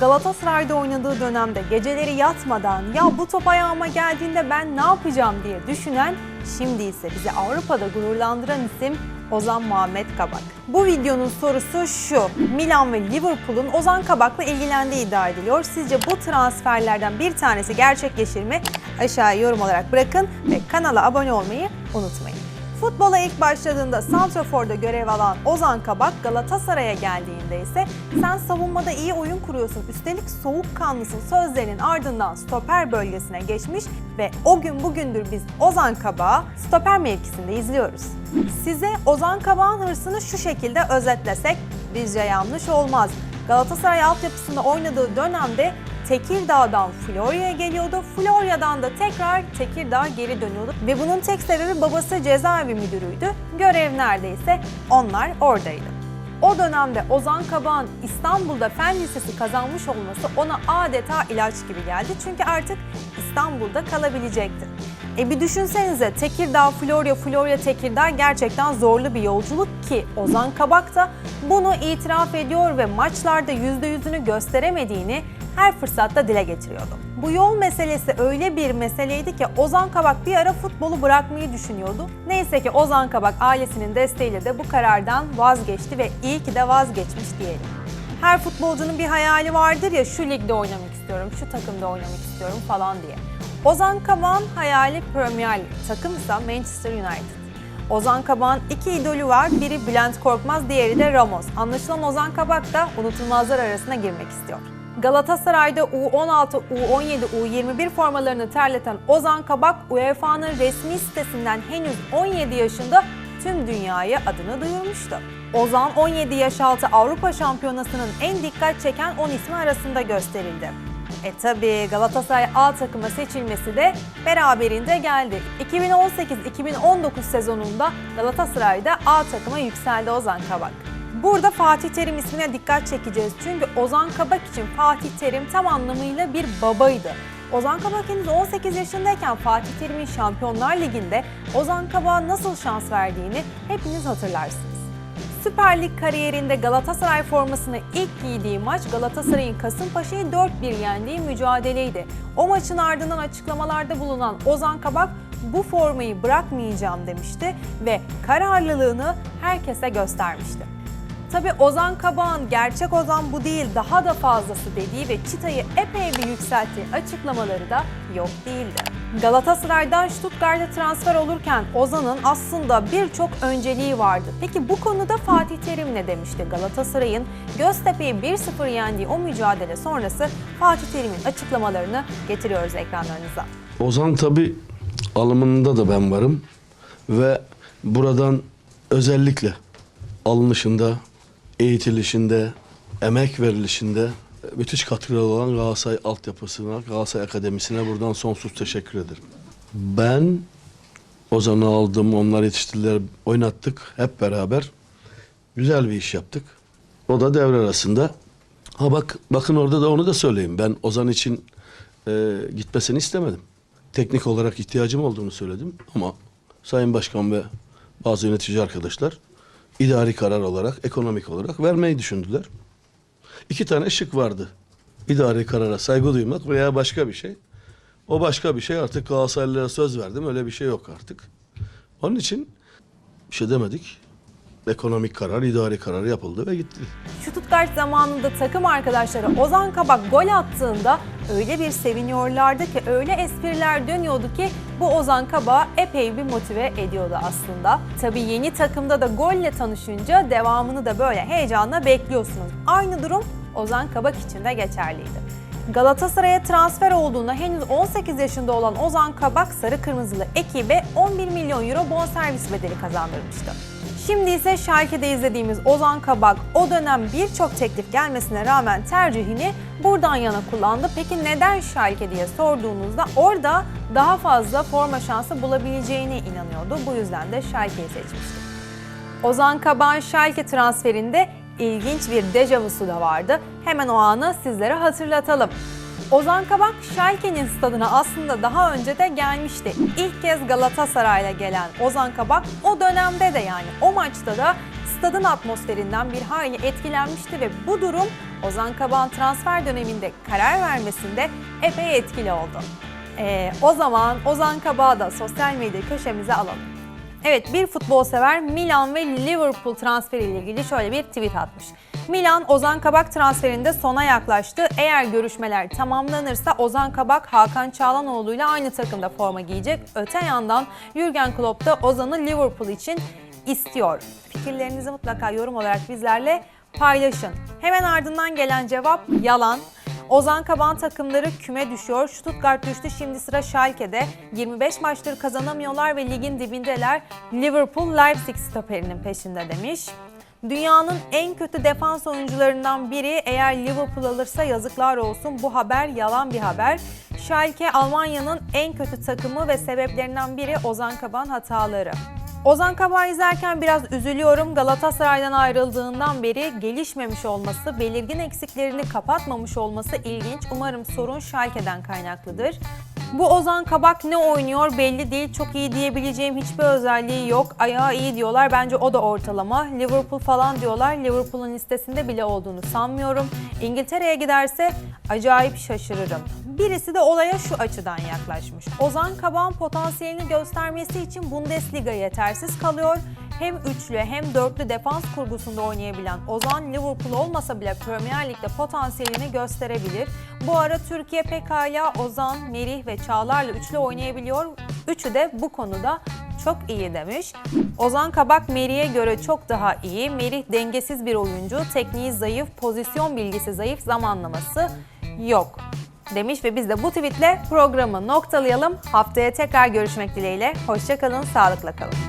Galatasaray'da oynadığı dönemde geceleri yatmadan ya bu top ayağıma geldiğinde ben ne yapacağım diye düşünen, şimdi ise bizi Avrupa'da gururlandıran isim Ozan Muhammed Kabak. Bu videonun sorusu şu. Milan ve Liverpool'un Ozan Kabak'la ilgilendiği iddia ediliyor. Sizce bu transferlerden bir tanesi gerçekleşir mi? Aşağıya yorum olarak bırakın ve kanala abone olmayı unutmayın. Futbola ilk başladığında Santrafor'da görev alan Ozan Kabak Galatasaray'a geldiğinde ise sen savunmada iyi oyun kuruyorsun üstelik soğukkanlısın sözlerinin ardından stoper bölgesine geçmiş ve o gün bugündür biz Ozan Kabak'ı stoper mevkisinde izliyoruz. Size Ozan Kabak'ın hırsını şu şekilde özetlesek bizce yanlış olmaz. Galatasaray altyapısında oynadığı dönemde Tekirdağ'dan Florya'ya geliyordu. Florya'dan da tekrar Tekirdağ'a geri dönüyordu. Ve bunun tek sebebi babası cezaevi müdürüydü. Görev neredeyse onlar oradaydı. O dönemde Ozan Kabak'ın İstanbul'da Fen Lisesi kazanmış olması ona adeta ilaç gibi geldi. Çünkü artık İstanbul'da kalabilecekti. E bir düşünsenize Tekirdağ, Florya, Florya, Tekirdağ gerçekten zorlu bir yolculuk ki Ozan Kabak da bunu itiraf ediyor ve maçlarda %100'ünü gösteremediğini her fırsatta dile getiriyordu. Bu yol meselesi öyle bir meseleydi ki Ozan Kabak bir ara futbolu bırakmayı düşünüyordu. Neyse ki Ozan Kabak ailesinin desteğiyle de bu karardan vazgeçti ve iyi ki de vazgeçmiş diyelim. Her futbolcunun bir hayali vardır ya şu ligde oynamak istiyorum, şu takımda oynamak istiyorum falan diye. Ozan Kabak'ın hayali Premier Lig, takımsa Manchester United. Ozan Kabak'ın iki idolü var. Biri Bülent Korkmaz, diğeri de Ramos. Anlaşılan Ozan Kabak da unutulmazlar arasına girmek istiyor. Galatasaray'da U16, U17, U21 formalarını terleten Ozan Kabak, UEFA'nın resmi sitesinden henüz 17 yaşında tüm dünyaya adını duyurmuştu. Ozan 17 yaş altı Avrupa Şampiyonası'nın en dikkat çeken 10 ismi arasında gösterildi. E tabi Galatasaray A takıma seçilmesi de beraberinde geldi. 2018-2019 sezonunda Galatasaray'da A takıma yükseldi Ozan Kabak. Burada Fatih Terim ismine dikkat çekeceğiz çünkü Ozan Kabak için Fatih Terim tam anlamıyla bir babaydı. Ozan Kabak henüz 18 yaşındayken Fatih Terim'in Şampiyonlar Ligi'nde Ozan Kabak'a nasıl şans verdiğini hepiniz hatırlarsınız. Süper Lig kariyerinde Galatasaray formasını ilk giydiği maç Galatasaray'ın Kasımpaşa'yı 4-1 yendiği mücadeleydi. O maçın ardından açıklamalarda bulunan Ozan Kabak bu formayı bırakmayacağım demişti ve kararlılığını herkese göstermişti. Tabi Ozan Kabak'ın gerçek Ozan bu değil daha da fazlası dediği ve çıtayı epey bir yükselttiği açıklamaları da yok değildi. Galatasaray'dan Stuttgart'a transfer olurken Ozan'ın aslında birçok önceliği vardı. Peki bu konuda Fatih Terim ne demişti? Galatasaray'ın Göztepe'yi 1-0 yendiği o mücadele sonrası Fatih Terim'in açıklamalarını getiriyoruz ekranlarınıza. Ozan tabi alımında da ben varım ve buradan özellikle alınışında, eğitilişinde, emek verilişinde müthiş katkıları olan Galatasaray altyapısına, Galatasaray Akademisi'ne buradan sonsuz teşekkür ederim. Ben Ozan'ı aldım, onlar yetiştirdiler, oynattık hep beraber. Güzel bir iş yaptık. O da devre arasında. Ha bak, bakın orada da onu da söyleyeyim. Ben Ozan için e, gitmesini istemedim. Teknik olarak ihtiyacım olduğunu söyledim ama Sayın Başkan ve bazı yönetici arkadaşlar idari karar olarak, ekonomik olarak vermeyi düşündüler. İki tane şık vardı. İdari karara saygı duymak veya başka bir şey. O başka bir şey artık Galatasaraylılara söz verdim. Öyle bir şey yok artık. Onun için bir şey demedik. Ekonomik karar, idari karar yapıldı ve gitti. Stuttgart zamanında takım arkadaşları Ozan Kabak gol attığında öyle bir seviniyorlardı ki öyle espriler dönüyordu ki bu Ozan Kabak'ı epey bir motive ediyordu aslında. Tabii yeni takımda da golle tanışınca devamını da böyle heyecanla bekliyorsunuz. Aynı durum Ozan Kabak için de geçerliydi. Galatasaray'a transfer olduğunda henüz 18 yaşında olan Ozan Kabak sarı kırmızılı ekibe 11 milyon euro bonservis bedeli kazandırmıştı. Şimdi ise Schalke'de izlediğimiz Ozan Kabak o dönem birçok teklif gelmesine rağmen tercihini buradan yana kullandı. Peki neden Schalke diye sorduğunuzda orada daha fazla forma şansı bulabileceğine inanıyordu. Bu yüzden de Schalke'yi seçmişti. Ozan Kabak'ın Schalke transferinde ilginç bir dejavusu da vardı. Hemen o anı sizlere hatırlatalım. Ozan Kabak Schalke'nin stadına aslında daha önce de gelmişti. İlk kez Galatasaray'la gelen Ozan Kabak o dönemde de yani o maçta da stadın atmosferinden bir hayli etkilenmişti ve bu durum Ozan Kabak'ın transfer döneminde karar vermesinde epey etkili oldu. Ee, o zaman Ozan Kabak'ı da sosyal medya köşemize alalım. Evet bir futbol sever Milan ve Liverpool transferi ile ilgili şöyle bir tweet atmış. Milan Ozan Kabak transferinde sona yaklaştı. Eğer görüşmeler tamamlanırsa Ozan Kabak Hakan Çağlanoğlu ile aynı takımda forma giyecek. Öte yandan Jurgen Klopp da Ozan'ı Liverpool için istiyor. Fikirlerinizi mutlaka yorum olarak bizlerle paylaşın. Hemen ardından gelen cevap yalan. Ozan Kaban takımları küme düşüyor. Stuttgart düştü şimdi sıra Schalke'de. 25 maçtır kazanamıyorlar ve ligin dibindeler. Liverpool Leipzig stoperinin peşinde demiş. Dünyanın en kötü defans oyuncularından biri eğer Liverpool alırsa yazıklar olsun. Bu haber yalan bir haber. Schalke Almanya'nın en kötü takımı ve sebeplerinden biri Ozan Kaban hataları. Ozan Kabak'ı izlerken biraz üzülüyorum. Galatasaray'dan ayrıldığından beri gelişmemiş olması, belirgin eksiklerini kapatmamış olması ilginç. Umarım sorun Schalke'den kaynaklıdır. Bu Ozan Kabak ne oynuyor belli değil. Çok iyi diyebileceğim hiçbir özelliği yok. Ayağı iyi diyorlar. Bence o da ortalama. Liverpool falan diyorlar. Liverpool'un listesinde bile olduğunu sanmıyorum. İngiltere'ye giderse acayip şaşırırım. Birisi de olaya şu açıdan yaklaşmış. Ozan Kabak'ın potansiyelini göstermesi için Bundesliga yetersiz kalıyor. Hem üçlü hem dörtlü defans kurgusunda oynayabilen Ozan Liverpool olmasa bile Premier Lig'de potansiyelini gösterebilir. Bu ara Türkiye pekala Ozan, Merih ve Çağlar'la üçlü oynayabiliyor. Üçü de bu konuda çok iyi demiş. Ozan Kabak Merih'e göre çok daha iyi. Merih dengesiz bir oyuncu, tekniği zayıf, pozisyon bilgisi zayıf, zamanlaması yok demiş ve biz de bu tweetle programı noktalayalım. Haftaya tekrar görüşmek dileğiyle. Hoşçakalın, sağlıkla kalın.